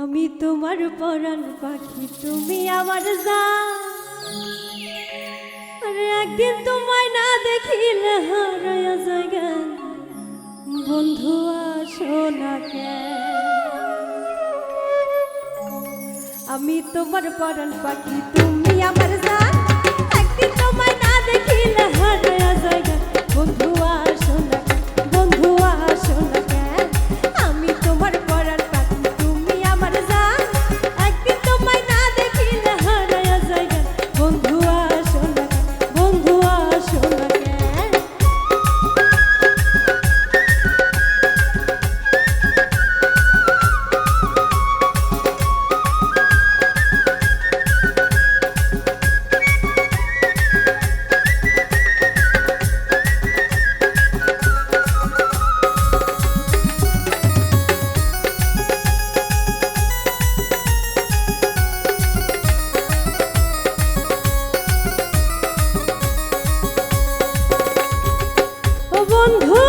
আমি তোমার পরাণ পাখি, তুমি আমার যা একদিন তোমায় না দেখিলে হারায়া জায়গা বন্ধু, আসো না আমি তোমার পরাণ পাখি, তুমি আমার বন্ধু